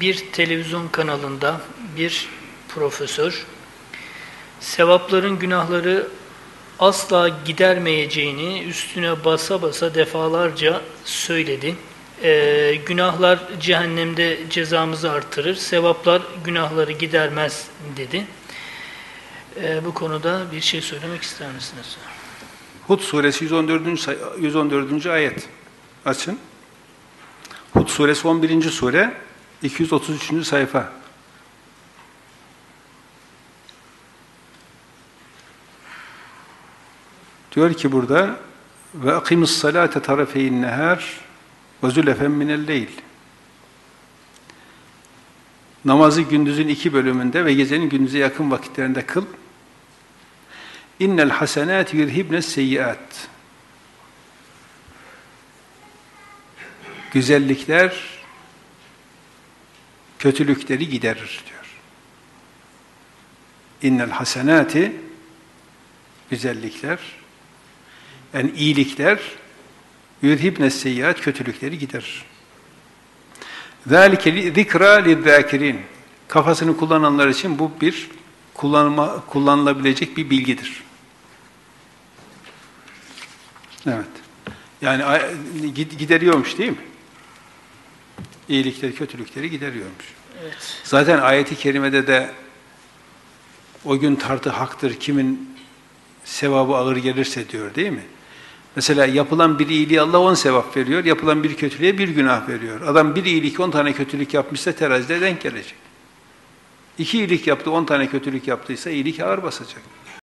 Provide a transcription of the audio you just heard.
bir televizyon kanalında bir profesör sevapların günahları asla gidermeyeceğini üstüne basa basa defalarca söyledi. Ee, günahlar cehennemde cezamızı artırır, sevaplar günahları gidermez dedi. Ee, bu konuda bir şey söylemek ister misiniz? Hud suresi 114. say- 114. ayet. Açın. Hud suresi 11. sure 233. sayfa. Diyor ki burada ve akimus salate tarafeyn nehar ve zülefen minel leyl. Namazı gündüzün iki bölümünde ve gecenin gündüze yakın vakitlerinde kıl. İnnel hasenat yuzhibne seyyiat. Güzellikler kötülükleri giderir diyor. İnnel hasenati güzellikler yani iyilikler yuzhibne seyyiat kötülükleri giderir. Zalike zikra lizzâkirin. Kafasını kullananlar için bu bir kullanma, kullanılabilecek bir bilgidir. Evet. Yani gideriyormuş değil mi? İyilikleri, kötülükleri gideriyormuş. Evet. Zaten ayeti kerimede de o gün tartı haktır kimin sevabı ağır gelirse diyor değil mi? Mesela yapılan bir iyiliği Allah on sevap veriyor, yapılan bir kötülüğe bir günah veriyor. Adam bir iyilik on tane kötülük yapmışsa terazide denk gelecek. İki iyilik yaptı, on tane kötülük yaptıysa iyilik ağır basacak.